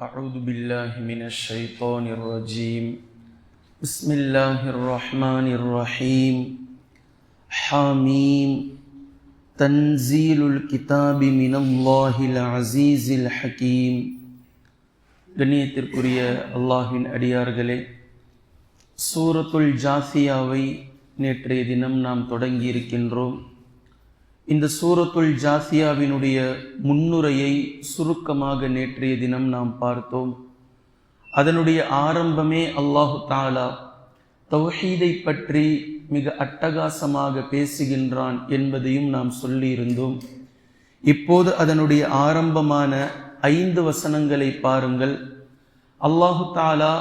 أعوذ بالله من الشيطان الرجيم بسم الله الرحمن الرحيم حاميم تنزيل الكتاب من الله العزيز الحكيم கண்ணியத்திற்குரிய அல்லாஹ்வின் அடியார்களே சூரத்துல் ஜாசியாவை நேற்றைய தினம் நாம் தொடங்கி இருக்கின்றோம் இந்த சூரத்துல் ஜாசியாவினுடைய முன்னுரையை சுருக்கமாக நேற்றைய தினம் நாம் பார்த்தோம். அதனுடைய ஆரம்பமே அல்லாஹு தாலா தௌஹீதை பற்றி மிக அட்டகாசமாக பேசுகின்றான் என்பதையும் நாம் சொல்லியிருந்தோம். இப்போது அதனுடைய ஆரம்பமான ஐந்து வசனங்களை பாருங்கள். அல்லாஹு தாலா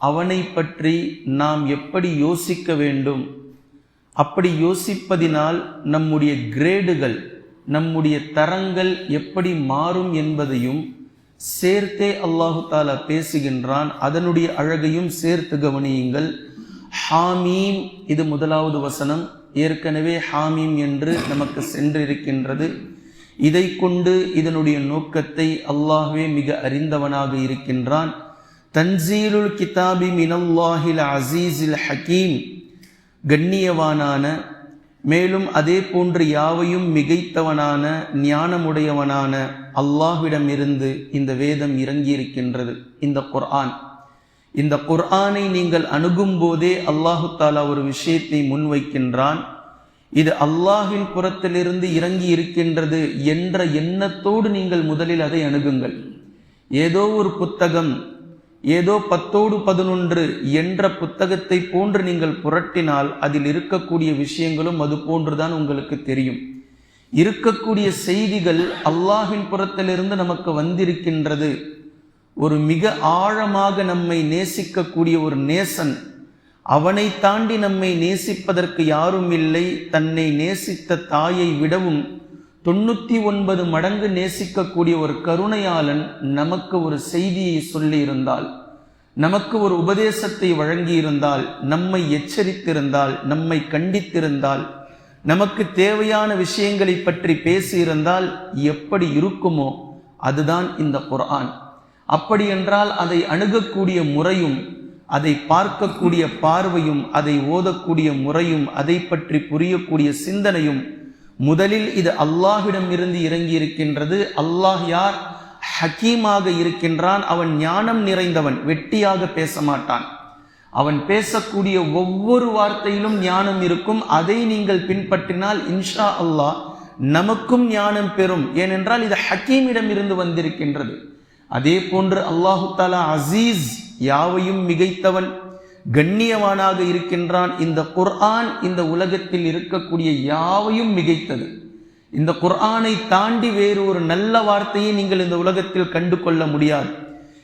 அவனை பற்றி நாம் எப்படி யோசிக்க வேண்டும்? அப்படி யோசிப்பதினால் நம்முடைய கிரேடுகள் நம்முடைய தரங்கள் எப்படி மாறும் என்பதையும் சேர்த்தே அல்லாஹு தாலா பேசுகின்றான். அதனுடைய அழகையும் சேர்த்து கவனியுங்கள். ஹாமீம் இது முதலாவது வசனம். ஏற்கனவே ஹாமீம் என்று நமக்கு சென்றிருக்கின்றது. இதை கொண்டு இதனுடைய நோக்கத்தை அல்லாஹ்வே மிக அறிந்தவனாக இருக்கின்றான். தன்சீலுல் கிதாபி மினல்லாஹில் அசீஸில் ஹக்கீம் கண்ணியவானான மேலும் அதே போன்று யாவையும் மிகைத்தவனான ஞானமுடையவனான அல்லாஹ்விடமிருந்து இந்த வேதம் இறங்கியிருக்கின்றது இந்த குர்ஆன். இந்த குர்ஆனை நீங்கள் அணுகும் போதே அல்லாஹு தாலா ஒரு விஷயத்தை முன்வைக்கின்றான். இது அல்லாஹின் புறத்திலிருந்து இறங்கி இருக்கின்றது என்ற எண்ணத்தோடு நீங்கள் முதலில் அதை அணுகுங்கள். ஏதோ ஒரு புத்தகம் ஏதோ பத்தோடு பதினொன்று என்ற புத்தகத்தை போன்று நீங்கள் புரட்டினால் அதில் இருக்கக்கூடிய விஷயங்களும் அது போன்றுதான் உங்களுக்கு தெரியும். இருக்கக்கூடிய செய்திகள் அல்லாஹின் புறத்திலிருந்து நமக்கு வந்திருக்கின்றது. ஒரு மிக ஆழமாக நம்மை நேசிக்கக்கூடிய ஒரு நேசன் அவனை தாண்டி நம்மை நேசிப்பதற்கு யாரும் இல்லை. தன்னை நேசித்த தாயை விடவும் தொண்ணூற்றி ஒன்பது மடங்கு நேசிக்கக்கூடிய ஒரு கருணையாளன் நமக்கு ஒரு செய்தியை சொல்லியிருந்தால் நமக்கு ஒரு உபதேசத்தை வழங்கியிருந்தால் நம்மை எச்சரித்திருந்தால் நம்மை கண்டித்திருந்தால் நமக்கு தேவையான விஷயங்களை பற்றி பேசியிருந்தால் எப்படி இருக்குமோ அதுதான் இந்த குர்ஆன். அப்படி என்றால் அதை அணுகக்கூடிய முறையும் அதை பார்க்கக்கூடிய பார்வையும் அதை ஓதக்கூடிய முறையும் அதை பற்றி புரியக்கூடிய சிந்தனையும் முதலில் இது அல்லாஹ்விடம் இருந்து இறங்கி இருக்கின்றது. அல்லாஹ் யார்? ஹக்கீமாக இருக்கின்றான். அவன் ஞானம் நிறைந்தவன். வெட்டியாக பேச மாட்டான். அவன் பேசக்கூடிய ஒவ்வொரு வார்த்தையிலும் ஞானம் இருக்கும். அதை நீங்கள் பின்பற்றினால் இன்ஷா அல்லாஹ் நமக்கும் ஞானம் பெறும். ஏனென்றால் இது ஹக்கீமிடம் இருந்து வந்திருக்கின்றது. அதே போன்று அல்லாஹு தாலா அசீஸ் யாவையும் மிகைத்தவன். கண்ணியவானாக இருக்கின்றான். இந்த குர்ஆன் இந்த உலகத்தில் இருக்கக்கூடிய யாவையும் மிகைத்தது. இந்த குர்ஆனை தாண்டி வேறு ஒரு நல்ல வார்த்தையை நீங்கள் இந்த உலகத்தில் கண்டு கொள்ள முடியாது.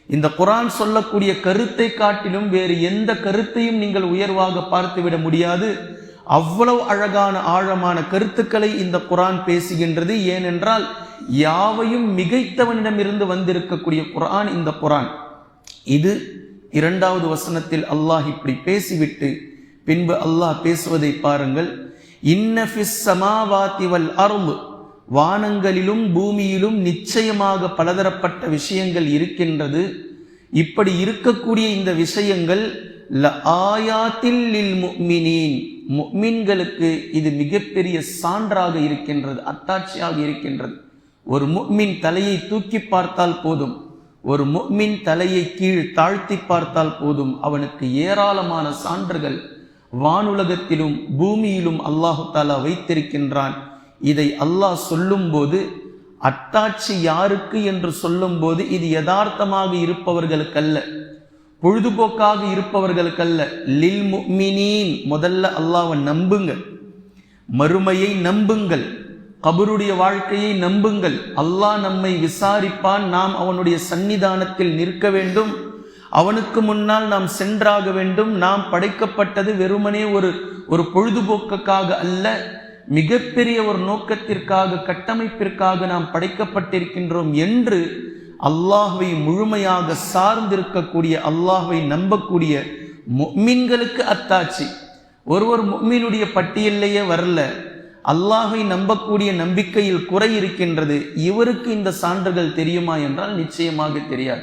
இந்த குரான் சொல்லக்கூடிய கருத்தை காட்டிலும் வேறு எந்த கருத்தையும் நீங்கள் உயர்வாக பார்த்துவிட முடியாது. அவ்வளவு அழகான ஆழமான கருத்துக்களை இந்த குரான் பேசுகின்றது. ஏனென்றால் யாவையும் மிகைத்தவனிடமிருந்து வந்திருக்கக்கூடிய குரான் இந்த குரான் இது இரண்டாவது வசனத்தில் அல்லாஹ் இப்படி பேசிவிட்டு பின்பு அல்லாஹ் பேசுவதை பாருங்கள். இன்னஃபிஸ் சமாவாத்தி வல் வானங்களிலும் பூமியிலும் நிச்சயமாக பலதரப்பட்ட விஷயங்கள் இருக்கின்றது. இப்படி இருக்கக்கூடிய இந்த விஷயங்கள் ஆயாத்தில் முக்மின்களுக்கு இது மிகப்பெரிய சான்றாக இருக்கின்றது அத்தாட்சியாக இருக்கின்றது. ஒரு முக்மின் தலையை தூக்கி பார்த்தால் போதும். ஒரு முக்மின் தலையை கீழ் தாழ்த்தி பார்த்தால் போதும் அவனுக்கு ஏராளமான சான்றுகள் வானுலகத்திலும் பூமியிலும் அல்லாஹு தாலா வைத்திருக்கின்றான். இதை அல்லாஹ் சொல்லும்போது அத்தாட்சி யாருக்கு என்று சொல்லும்போது இது யதார்த்தமாக இருப்பவர்களுக்கல்ல பொழுதுபோக்காக இருப்பவர்களுக்கல்ல. லில் முக்மினின் முதல்ல அல்லாவை நம்புங்கள். மறுமையை நம்புங்கள். கபருடைய வாழ்க்கையை நம்புங்கள். அல்லாஹ் நம்மை விசாரிப்பான். நாம் அவனுடைய சன்னிதானத்தில் நிற்க வேண்டும். அவனுக்கு முன்னால் நாம் சென்றாக வேண்டும். நாம் படைக்கப்பட்டது வெறுமனே ஒரு ஒரு பொழுதுபோக்குக்காக அல்ல. மிகப்பெரிய ஒரு நோக்கத்திற்காக கட்டமைப்பிற்காக நாம் படைக்கப்பட்டிருக்கின்றோம் என்று அல்லாஹ்வை முழுமையாக சார்ந்திருக்கக்கூடிய அல்லாஹ்வை நம்பக்கூடிய முக்மின்களுக்கு அத்தாட்சி ஒருவர் முக்மீனுடைய பட்டியல்லையே வரல. அல்லாஹை நம்பக்கூடிய நம்பிக்கையில் குறை இருக்கின்றது. இவருக்கு இந்த சான்றுகள் தெரியுமா என்றால் நிச்சயமாக தெரியாது.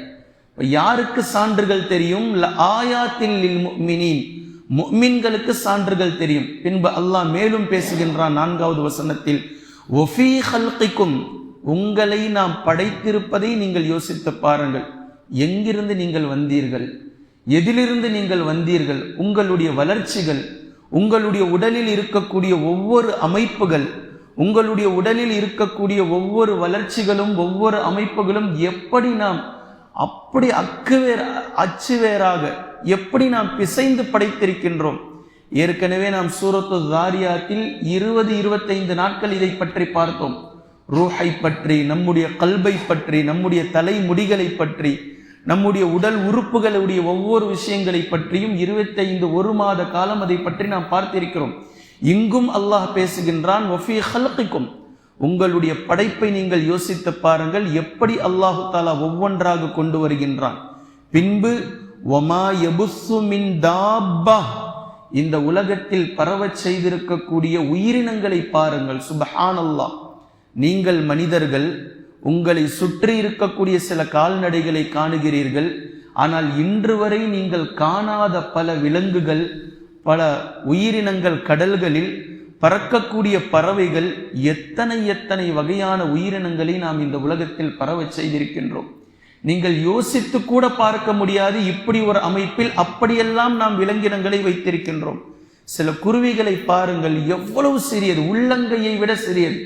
யாருக்கு சான்றுகள் தெரியும்? ல ஆயாத்தில் லில் முஃமினீன் முஃமின்களுக்கு சான்றுகள் தெரியும். பின்பு அல்லாஹ் மேலும் பேசுகின்றான் நான்காவது வசனத்தில் ஒஃபி ஹல்கிக்கும் உங்களை நாம் படைத்திருப்பதை நீங்கள் யோசித்து பாருங்கள். எங்கிருந்து நீங்கள் வந்தீர்கள்? எதிலிருந்து நீங்கள் வந்தீர்கள்? உங்களுடைய வளர்ச்சிகள் உங்களுடைய உடலில் இருக்கக்கூடிய ஒவ்வொரு அமைப்புகள் உங்களுடைய உடலில் இருக்கக்கூடிய ஒவ்வொரு வளர்ச்சிகளும் ஒவ்வொரு அமைப்புகளும் எப்படி நாம் அப்படி அக்குவேர் அச்சுவேராக எப்படி நாம் பிசைந்து படைத்திருக்கின்றோம்? ஏற்கனவே நாம் சூரத்து தாரியாத்தில் இருபது இருபத்தைந்து நாட்கள் இதை பற்றி பார்த்தோம். ரூஹை பற்றி நம்முடைய கல்பை பற்றி நம்முடைய தலைமுடிகளை பற்றி நம்முடைய உடல் உறுப்புகளுடைய ஒவ்வொரு விஷயங்களை பற்றியும் இருபத்தைந்து ஒரு மாத காலம் அதை பற்றி நாம் பார்த்திருக்கிறோம். இங்கும் அல்லாஹ் பேசுகின்றான் ஒஃபி ஹல்கிக்கும் உங்களுடைய படைப்பை நீங்கள் யோசித்து பாருங்கள் எப்படி அல்லாஹு தாலா ஒவ்வொன்றாக கொண்டு வருகின்றான். பின்பு ஒமா மின் தாப்பா இந்த உலகத்தில் பரவச் செய்திருக்கக்கூடிய உயிரினங்களை பாருங்கள் சுபஹான் அல்லாஹ் நீங்கள் மனிதர்கள் உங்களை சுற்றி இருக்கக்கூடிய சில கால்நடைகளை காணுகிறீர்கள். ஆனால் இன்று வரை நீங்கள் காணாத பல விலங்குகள் பல உயிரினங்கள் கடல்களில் பறக்கக்கூடிய பறவைகள் எத்தனை எத்தனை வகையான உயிரினங்களை நாம் இந்த உலகத்தில் பரவச் செய்திருக்கின்றோம். நீங்கள் யோசித்து கூட பார்க்க முடியாது இப்படி ஒரு அமைப்பில் அப்படியெல்லாம் நாம் விலங்கினங்களை வைத்திருக்கின்றோம். சில குருவிகளை பாருங்கள் எவ்வளவு சிறியது உள்ளங்கையை விட சிறியது.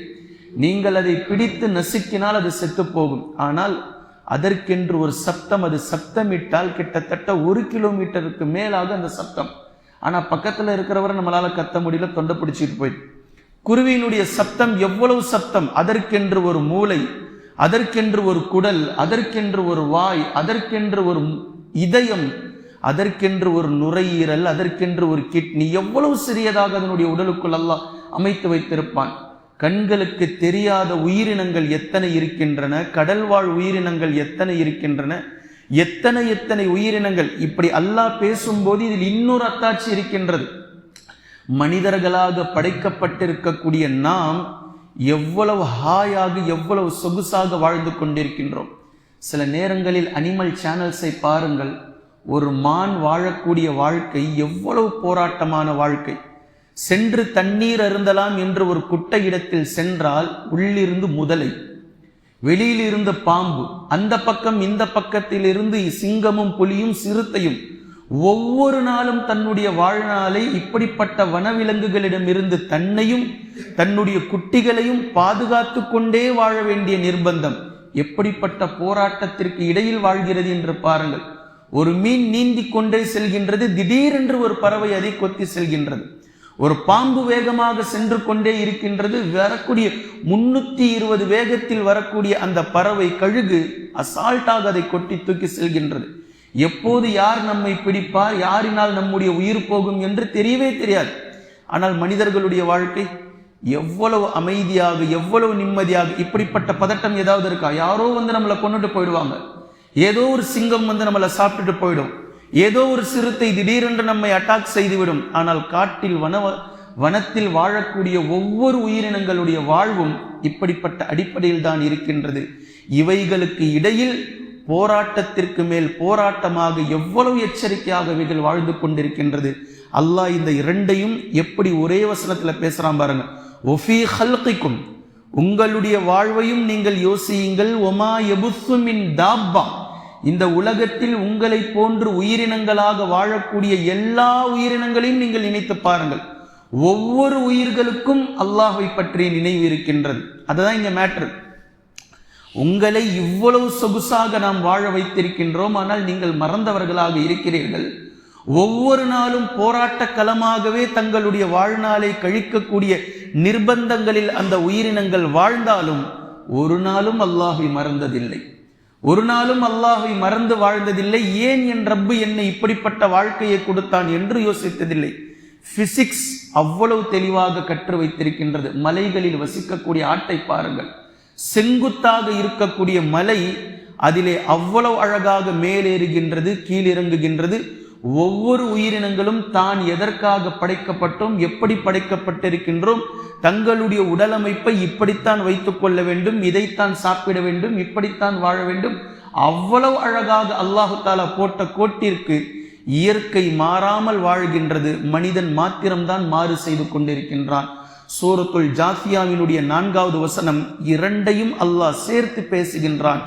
நீங்கள் அதை பிடித்து நசுக்கினால் அது செத்து போகும் ஆனால் அதற்கென்று ஒரு சப்தம் அது சப்தமிட்டால் கிட்டத்தட்ட ஒரு கிலோமீட்டருக்கு மேலாக அந்த சப்தம். ஆனால் பக்கத்தில் இருக்கிறவரை நம்மளால் கத்த முடியல தொண்டை பிடிச்சிட்டு போயிட்டு. குருவியினுடைய சப்தம் எவ்வளவு சப்தம்? அதற்கென்று ஒரு மூளை அதற்கென்று ஒரு குடல் அதற்கென்று ஒரு வாய் அதற்கென்று ஒரு இதயம் அதற்கென்று ஒரு நுரையீரல் அதற்கென்று ஒரு கிட்னி. எவ்வளவு சிறியதாக அதனுடைய உடலுக்குள் அல்லாஹ் அமைத்து வைத்திருப்பான். கண்களுக்கு தெரியாத உயிரினங்கள் எத்தனை இருக்கின்றன? கடல்வாழ் உயிரினங்கள் எத்தனை இருக்கின்றன? எத்தனை எத்தனை உயிரினங்கள்? இப்படி அல்லாஹ் பேசும்போது இதில் இன்னொரு அத்தாட்சி இருக்கின்றது. மனிதர்களாக படைக்கப்பட்டிருக்கக்கூடிய நாம் எவ்வளவு ஹாயாக எவ்வளவு சொகுசாக வாழ்ந்து கொண்டிருக்கின்றோம். சில நேரங்களில் அனிமல் சேனல்ஸை பாருங்கள். ஒரு மான் வாழக்கூடிய வாழ்க்கை எவ்வளவு போராட்டமான வாழ்க்கை. சென்று தண்ணீர் அருந்தலாம் என்று ஒரு குட்டை இடத்தில் சென்றால் உள்ளிருந்து முதலை வெளியில் இருந்த பாம்பு அந்த பக்கம் இந்த பக்கத்தில் இருந்து சிங்கமும் புலியும் சிறுத்தையும் ஒவ்வொரு நாளும் தன்னுடைய வாழ்நாளை இப்படிப்பட்ட வனவிலங்குகளிடமிருந்து தன்னையும் தன்னுடைய குட்டிகளையும் பாதுகாத்து கொண்டே வாழ வேண்டிய நிர்பந்தம் எப்படிப்பட்ட போராட்டத்திற்கு இடையில் வாழ்கிறது என்று பாருங்கள். ஒரு மீன் நீந்தி கொண்டே செல்கின்றது திடீரென்று ஒரு பறவை அதை கொத்தி செல்கின்றது. ஒரு பாம்பு வேகமாக சென்று கொண்டே இருக்கின்றது வரக்கூடிய முன்னூத்தி இருபது வேகத்தில் வரக்கூடிய அந்த பறவை கழுகு அசால்ட்டாக அதை கொட்டி தூக்கி செல்கின்றது. எப்போது யார் நம்மை பிடிப்பார் யாரினால் நம்முடைய உயிர் போகும் என்று தெரியவே தெரியாது. ஆனால் மனிதர்களுடைய வாழ்க்கை எவ்வளவு அமைதியாக எவ்வளவு நிம்மதியாக இப்படிப்பட்ட பதட்டம் ஏதாவது இருக்கா? யாரோ வந்து நம்மளை கொண்டுட்டு போயிடுவாங்க. ஏதோ ஒரு சிங்கம் வந்து நம்மளை சாப்பிட்டுட்டு போயிடும். ஏதோ ஒரு சிறுத்தை திடீரென்று நம்மை அட்டாக் செய்துவிடும். ஆனால் காட்டில் வன வனத்தில் வாழக்கூடிய ஒவ்வொரு உயிரினங்களுடைய வாழ்வும் இப்படிப்பட்ட அடிப்படையில் தான் இருக்கின்றது. இவைகளுக்கு இடையில் போராட்டத்திற்கு மேல் போராட்டமாக எவ்வளவு எச்சரிக்கையாக இவைகள் வாழ்ந்து கொண்டிருக்கின்றது. அல்லாஹ் இந்த இரண்டையும் எப்படி ஒரே வசனத்தில் பேசுகிறான் பாருங்க. ஒஃபி ஹல்கிக்கும். உங்களுடைய வாழ்வையும் நீங்கள் யோசியுங்கள். ஒமா எபுசுமின் தாப்பா இந்த உலகத்தில் உங்களை போன்று உயிரினங்களாக வாழக்கூடிய எல்லா உயிரினங்களையும் நீங்கள் நினைத்து பாருங்கள். ஒவ்வொரு உயிர்களுக்கும் அல்லாஹை பற்றிய நினைவு இருக்கின்றது. அதுதான் இங்க மேட்ரு உங்களை இவ்வளவு சொகுசாக நாம் வாழ வைத்திருக்கின்றோம் ஆனால் நீங்கள் மறந்தவர்களாக இருக்கிறீர்கள். ஒவ்வொரு நாளும் போராட்ட களமாகவே தங்களுடைய வாழ்நாளை கழிக்கக்கூடிய நிர்பந்தங்களில் அந்த உயிரினங்கள் வாழ்ந்தாலும் ஒரு நாளும் அல்லாஹை மறந்ததில்லை. ஒரு நாளும் அல்லாஹை மறந்து வாழ்ந்ததில்லை. ஏன் என் ரப்பு என்னை இப்படிப்பட்ட வாழ்க்கையை கொடுத்தான் என்று யோசித்ததில்லை. பிசிக்ஸ் அவ்வளவு தெளிவாக கற்று வைத்திருக்கின்றது. மலைகளில் வசிக்கக்கூடிய ஆட்டை பாருங்கள். செங்குத்தாக இருக்கக்கூடிய மலை அதிலே அவ்வளவு அழகாக மேலேறுகின்றது கீழிறங்குகின்றது. ஒவ்வொரு உயிரினங்களும் தான் எதற்காக படைக்கப்பட்டோம் எப்படி படைக்கப்பட்டிருக்கின்றோம் தங்களுடைய உடலமைப்பை இப்படித்தான் வைத்துக் கொள்ள வேண்டும் இதைத்தான் சாப்பிட வேண்டும் இப்படித்தான் வாழ வேண்டும். அவ்வளவு அழகாக அல்லாஹு தாலா போட்ட கோட்டிற்கு இயற்கை மாறாமல் வாழ்கின்றது. மனிதன் மாத்திரம்தான் மாறு செய்து கொண்டிருக்கின்றான். சூரத்துல் ஜாஃபியாவினுடைய நான்காவது வசனம் இரண்டையும் அல்லாஹ் சேர்த்து பேசுகின்றான்.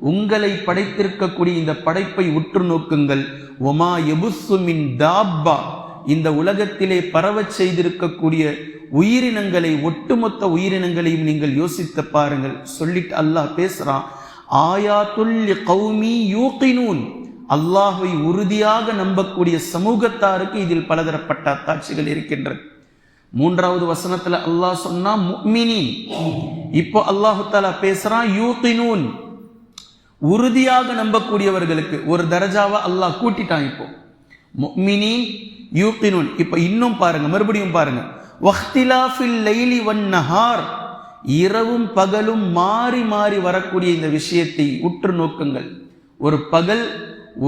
உங்களை படைத்திருக்கக்கூடிய இந்த படைப்பை உற்று நோக்குங்கள். ஒமா எபுசுமின் தாப்பா. இந்த உலகத்திலே பரவச் செய்திருக்கக்கூடிய உயிரினங்களை ஒட்டுமொத்த உயிரினங்களையும் நீங்கள் யோசித்து பாருங்கள். சொல்லிட்டு அல்லாஹ் பேசுறான் ஆயாத்துல் கௌமி யூகினூன். அல்லாஹை உறுதியாக நம்பக்கூடிய சமூகத்தாருக்கு இதில் பலதரப்பட்ட அத்தாட்சிகள் இருக்கின்றது. மூன்றாவது வசனத்துல அல்லாஹ் சொன்னா முக்மினி இப்போ அல்லாஹு தாலா பேசுறான் யூகினூன். உறுதியாக நம்பக்கூடியவர்களுக்கு ஒரு தரஜாவை அல்லாஹ் கூட்டிட்டான் இப்போ. மினி யூக்கினுன். இப்போ இன்னும் பாருங்க மறுபடியும் பாருங்க. வஹ்திலாஃபில் லைலி வன் நஹார். இரவும் பகலும் மாறி மாறி வரக்கூடிய இந்த விஷயத்தை உற்று நோக்குங்கள். ஒரு பகல்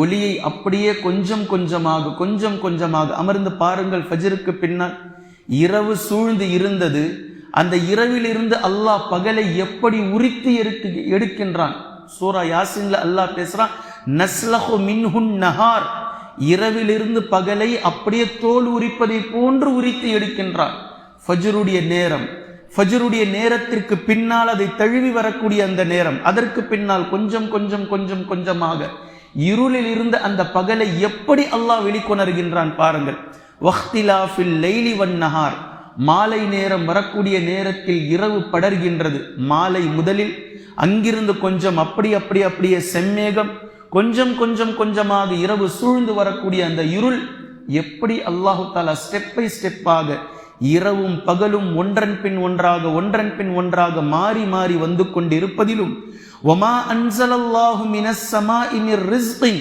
ஒளியை அப்படியே கொஞ்சம் கொஞ்சமாக கொஞ்சம் கொஞ்சமாக அமர்ந்து பாருங்கள் ஃபஜருக்கு பின்னால். இரவு சூழ்ந்து இருந்தது. அந்த இரவிலிருந்து அல்லாஹ் பகலை எப்படி உரித்து எடுக்கு எடுக்கின்றான்? சூரா யாசின்ல அல்லாஹ் பேசுறான் நஸ்லஹு மின்ஹுன் நஹார். இரவிலிருந்து பகலை அப்படியே தோல் உரிப்பதை போன்று உரித்து எடுக்கின்றான் ஃபஜ்ருடைய நேரம். ஃபஜ்ருடைய நேரத்திற்கு பின்னால் அதை தழுவி வரக்கூடிய அந்த நேரம். அதற்கு பின்னால் கொஞ்சம் கொஞ்சம் கொஞ்சம் கொஞ்சமாக இருளில் இருந்த அந்த பகலை எப்படி அல்லாஹ் வெளிக்கொணர்கின்றான் பாருங்கள். வஹ்திலாஃபில் லைலி வன் நஹார். மாலை நேரம் வரக்கூடிய நேரத்தில் இரவு படர்கின்றது. மாலை முதலில் அங்கிருந்து கொஞ்சம் அப்படி அப்படி அப்படியே செம்மேகம் கொஞ்சம் கொஞ்சம் கொஞ்சமாக இரவு சூழ்ந்து வரக்கூடிய அந்த இருள் எப்படி அல்லாஹு தாலா ஸ்டெப் பை ஸ்டெப்பாக இரவும் பகலும் ஒன்றன் பின் ஒன்றாக ஒன்றன் பின் ஒன்றாக மாறி மாறி வந்து கொண்டிருப்பதிலும் ஒமா அன்சலல்லாஹு மினஸ் ஸமாஇ ரிஸ்கின்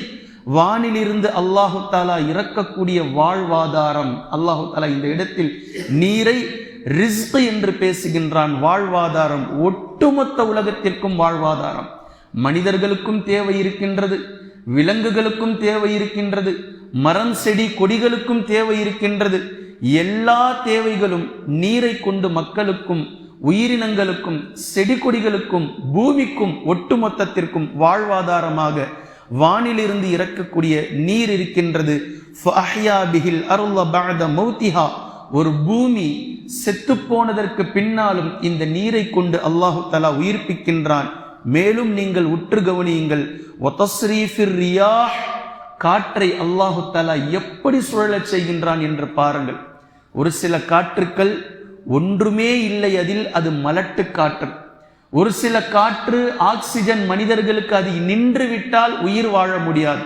வானிலிருந்து அல்லாஹு தாலா இறக்கக்கூடிய வாழ்வாதாரம் அல்லாஹு தாலா இந்த இடத்தில் நீரை ரிஸ்க் என்று பேசுகின்றான் வாழ்வாதாரம். ஒட்டுமொத்த உலகத்திற்கும் வாழ்வாதாரம். மனிதர்களுக்கும் தேவை இருக்கின்றது. விலங்குகளுக்கும் தேவை இருக்கின்றது. மரம் செடி கொடிகளுக்கும் தேவை இருக்கின்றது. எல்லா தேவைகளும் நீரை கொண்டு மக்களுக்கும் உயிரினங்களுக்கும் செடி கொடிகளுக்கும் பூமிக்கும் ஒட்டுமொத்தத்திற்கும் வாழ்வாதாரமாக வானிலிருந்து இறக்கக்கூடிய நீர் இருக்கின்றது. ஒரு பூமி செத்து போனதற்கு பின்னாலும் இந்த நீரை கொண்டு அல்லாஹு தலா உயிர்ப்பிக்கின்றான். மேலும் நீங்கள் உற்று கவனியுங்கள். காற்றை அல்லாஹு தலா எப்படி சுழலச் செய்கின்றான் என்று பாருங்கள். ஒரு சில காற்றுக்கள் ஒன்றுமே இல்லை அதில் அது மலட்டு காற்று. ஒரு சில காற்று ஆக்சிஜன் மனிதர்களுக்கு அது நின்று விட்டால் உயிர் வாழ முடியாது.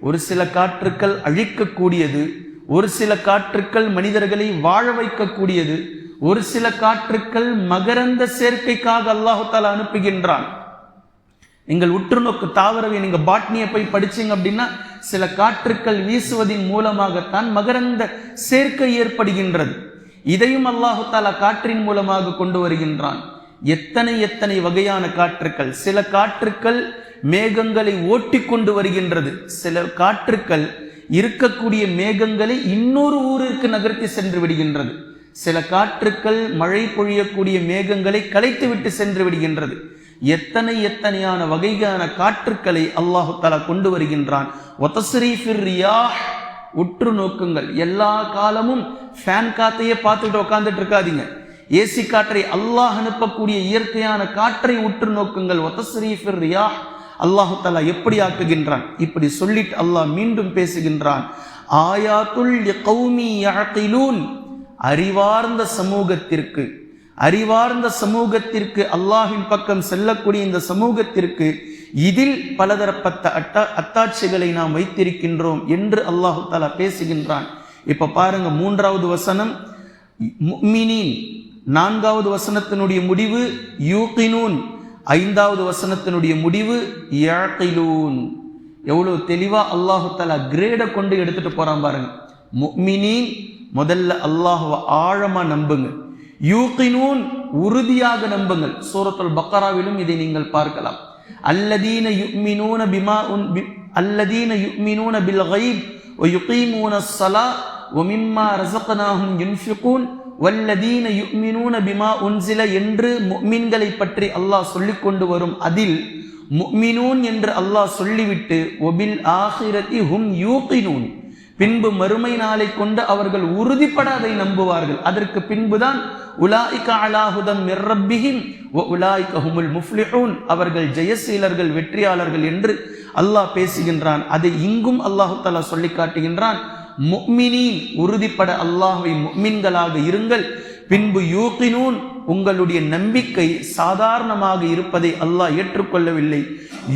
ஒரு சில காற்றுக்கள் அழிக்கக்கூடியது ஒரு சில காற்றுக்கள் மனிதர்களை வாழ வைக்கக்கூடியது ஒரு சில காற்றுக்கள் மகரந்த சேர்க்கைக்காக அல்லாஹால அனுப்புகின்றான். நீங்கள் உற்று நோக்கு தாவரவை நீங்க பாட்னியை போய் படிச்சீங்க அப்படின்னா சில காற்றுக்கள் வீசுவதின் மூலமாகத்தான் மகரந்த சேர்க்கை ஏற்படுகின்றது. இதையும் அல்லாஹு தாலா காற்றின் மூலமாக கொண்டு வருகின்றான். எத்தனை எத்தனை வகையான காற்றுக்கள் சில காற்றுக்கள் மேகங்களை ஓட்டி கொண்டு வருகின்றது. சில காற்றுக்கள் இருக்கக்கூடிய மேகங்களை இன்னொரு ஊருக்கு நகர்த்தி சென்று விடுகின்றது. சில காற்றுக்கள் மழை பொழியக்கூடிய மேகங்களை கலைத்து விட்டு சென்று விடுகின்றது. எத்தனை எத்தனையான வகையான காற்றுக்களை அல்லாஹு தலா கொண்டு வருகின்றான். உற்று நோக்குங்கள். எல்லா காலமும் ஃபேன் காத்தையே பார்த்துட்டு உட்காந்துட்டு இருக்காதீங்க. ஏசி காற்றை அல்லாஹ் அனுப்பக்கூடிய இயற்கையான காற்றை உற்று நோக்குங்கள். ஒத்தஸ்ரீஃபிர் ரியாஹ் அல்லாஹு எப்படி ஆக்குகின்றான்? இப்படி சொல்லிட்டு அல்லாஹ் மீண்டும் பேசுகின்றான். ஆயாத்துள் கௌமி அறிவார்ந்த சமூகத்திற்கு அறிவார்ந்த சமூகத்திற்கு அல்லாஹின் பக்கம் செல்லக்கூடிய இந்த சமூகத்திற்கு இதில் பலதரப்பட்ட அட்டா அத்தாட்சிகளை நாம் வைத்திருக்கின்றோம் என்று அல்லாஹு தாலா பேசுகின்றான். இப்ப பாருங்க மூன்றாவது வசனம் நான்காவது வசனத்தினுடைய முடிவு யூகினூன். ஐந்தாவது வசனத்தினுடைய முடிவு யாக்கைலூன். எவ்வளோ தெளிவாக அல்லாஹு தலா கிரேடை கொண்டு எடுத்துகிட்டு போகிறான் பாருங்க. முக்மினின் முதல்ல அல்லாஹுவை ஆழமாக நம்புங்க. யூகினூன் உறுதியாக நம்புங்கள். சூரத்துல் பக்கராவிலும் இதை நீங்கள் பார்க்கலாம். அல்லதீன யுக்மினூன பிமா உன் அல்லதீன யுக்மினூன பில் ஒ யுகீமூன சலா ஒமிம்மா ரசகனாகும் யுன்ஃபிகூன். வல்லதீன யுக்மினூன பிமா உன்சில என்று முக்மின்களை பற்றி அல்லாஹ் சொல்லி கொண்டு வரும் அதில் முக்மினூன் என்று அல்லாஹ் சொல்லிவிட்டு ஒபில் ஆஹிரதி ஹும் யூகினூன் பின்பு மறுமை நாளை கொண்டு அவர்கள் உறுதிப்பட அதை நம்புவார்கள். அதற்கு பின்புதான் உலாய்க அலாஹுதம் மிர்ரப்பிஹிம் உலாய்க ஹுமுல் முஃப்லிஹூன் அவர்கள் ஜெயசீலர்கள் வெற்றியாளர்கள் என்று அல்லாஹ் பேசுகின்றான். அதை இங்கும் அல்லாஹு தாலா சொல்லி காட்டுகின்றான் முக்மினின் உறுதிப்பட அல்லாஹ்வை முக்மின்களாக இருங்கள். பின்பு யூகினூன் உங்களுடைய நம்பிக்கை சாதாரணமாக இருப்பதை அல்லாஹ் ஏற்றுக்கொள்ளவில்லை.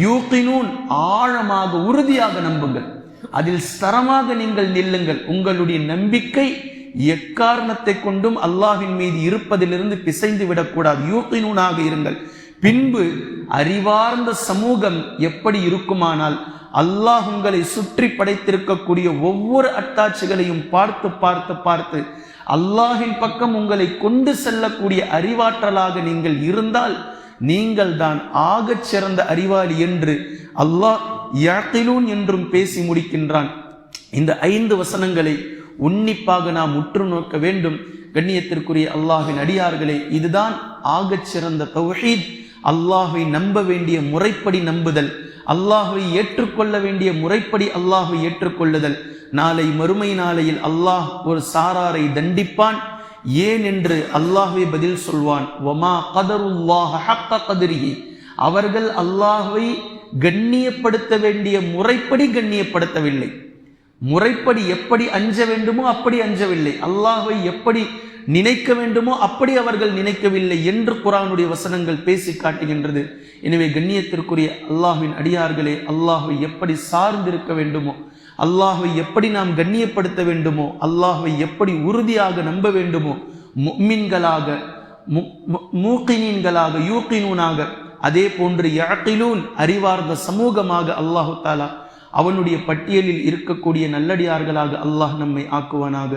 யூகினூன் ஆழமாக உறுதியாக நம்புங்கள். அதில் ஸ்தரமாக நீங்கள் நில்லுங்கள். உங்களுடைய நம்பிக்கை எக்காரணத்தை கொண்டும் அல்லாஹின் மீது இருப்பதிலிருந்து பிசைந்து விடக்கூடாது. யூகினூனாக இருங்கள். பின்பு அறிவார்ந்த சமூகம் எப்படி இருக்குமானால் அல்லாஹ் உங்களை சுற்றி படைத்திருக்கக்கூடிய ஒவ்வொரு அட்டாட்சிகளையும் பார்த்து பார்த்து பார்த்து அல்லாஹின் பக்கம் உங்களை கொண்டு செல்லக்கூடிய அறிவாற்றலாக நீங்கள் இருந்தால் நீங்கள் தான் ஆகச் சிறந்த அறிவாளி என்று அல்லாஹ் யாத்திலூன் என்றும் பேசி முடிக்கின்றான். இந்த ஐந்து வசனங்களை உன்னிப்பாக நாம் உற்று நோக்க வேண்டும். கண்ணியத்திற்குரிய அல்லாஹின் அடியார்களே இதுதான் ஆகச் சிறந்த தௌஹீத். அல்லாஹை நம்ப வேண்டிய முறைப்படி நம்புதல். அல்லாஹை ஏற்றுக்கொள்ள வேண்டிய முறைப்படி அல்லாஹை ஏற்றுக்கொள்ளுதல். நாளை மறுமை நாளையில் அல்லாஹ் ஒரு சாராரை தண்டிப்பான். ஏன் என்று அல்லாஹை பதில் சொல்வான். வமா கதருல்லாஹ அவர்கள் அல்லாஹை கண்ணியப்படுத்த வேண்டிய முறைப்படி கண்ணியப்படுத்தவில்லை. முறைப்படி எப்படி அஞ்ச வேண்டுமோ அப்படி அஞ்சவில்லை. அல்லாஹை எப்படி நினைக்க வேண்டுமோ அப்படி அவர்கள் நினைக்கவில்லை என்று குரானுடைய வசனங்கள் பேசி காட்டுகின்றது. எனவே கண்ணியத்திற்குரிய அல்லாஹின் அடியார்களே அல்லாஹை எப்படி சார்ந்திருக்க வேண்டுமோ அல்லாஹை எப்படி நாம் கண்ணியப்படுத்த வேண்டுமோ அல்லாஹை எப்படி உறுதியாக நம்ப வேண்டுமோ மின்களாக மூக்கினீன்களாக யூக்கினூனாக அதே போன்று யாக்கிலூன் அறிவார்ந்த சமூகமாக அல்லாஹு தாலா அவனுடைய பட்டியலில் இருக்கக்கூடிய நல்லடியார்களாக அல்லாஹ் நம்மை ஆக்குவானாக.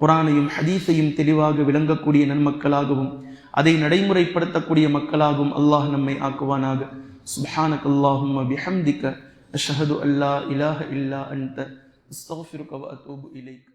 குரானையும் ஹதீஸையும் தெளிவாக விளங்கக்கூடிய நன்மக்களாகவும் அதை நடைமுறைப்படுத்தக்கூடிய மக்களாகவும் அல்லாஹ் நம்மை ஆக்குவானாக. சுபஹானக் அல்லாஹும் பிஹம்திக அஷ்ஹது அல்லா இலாஹ இல்லா அன்த அஸ்தக்ஃபிருக வ அத்தூபு இலைக்.